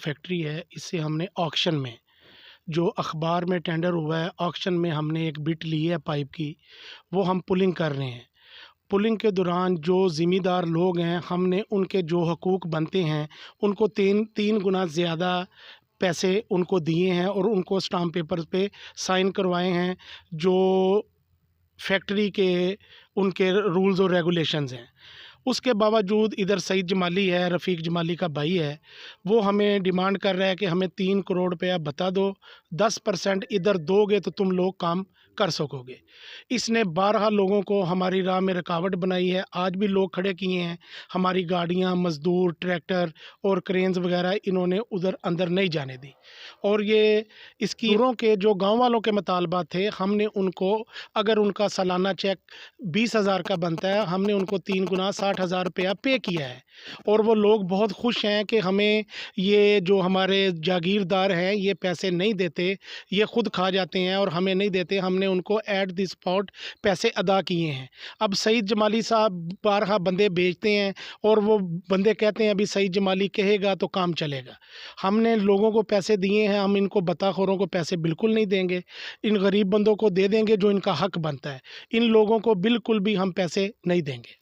Factory है इससे हमने ऑक्शन में, जो अखबार में टेंडर हुआ है ऑक्शन में हमने एक बिट ली है पाइप की, वो हम पुलिंग कर रहे हैं। पुलिंग के दौरान जो ज़िम्मेदार लोग हैं, हमने उनके जो हकूक़ बनते हैं, उनको तीन तीन गुना ज़्यादा पैसे उनको दिए हैं और उनको स्टाम्प पेपर पे साइन करवाए हैं, जो फैक्ट्री के, उनके रूल्स और रेगुलेशंस हैं। उसके बावजूद इधर सईद जमाली है, रफ़ीक जमाली का भाई है, वो हमें डिमांड कर रहा है कि हमें तीन करोड़ रुपया बता दो, दस परसेंट इधर दोगे तो तुम लोग काम कर सकोगे। इसने बारह लोगों को हमारी राह में रुकावट बनाई है, आज भी लोग खड़े किए हैं, हमारी गाड़ियाँ, मज़दूर, ट्रैक्टर और क्रेन्स वगैरह इन्होंने उधर अंदर नहीं जाने दी। और ये इसकीरों के जो गाँव वालों के मुतालबा थे, हमने उनको, अगर उनका सालाना चेक बीस हज़ार का बनता है, हमने उनको तीन गुना साठ हज़ार रुपया पे किया है। और वो लोग बहुत खुश हैं कि हमें ये जो हमारे जागीरदार हैं, ये पैसे नहीं देते, ये ख़ुद खा जाते हैं और हमें नहीं देते, हमने उनको एट द स्पॉट पैसे अदा किए हैं। अब सईद जमाली साहब बारह बंदे बेचते हैं और वो बंदे कहते हैं, अभी सईद जमाली कहेगा तो काम चलेगा। हमने लोगों को पैसे दिए हैं, हम इनको बताखोरों को पैसे बिल्कुल नहीं देंगे। इन गरीब बंदों को दे देंगे जो इनका हक बनता है। इन लोगों को बिल्कुल भी हम पैसे नहीं देंगे।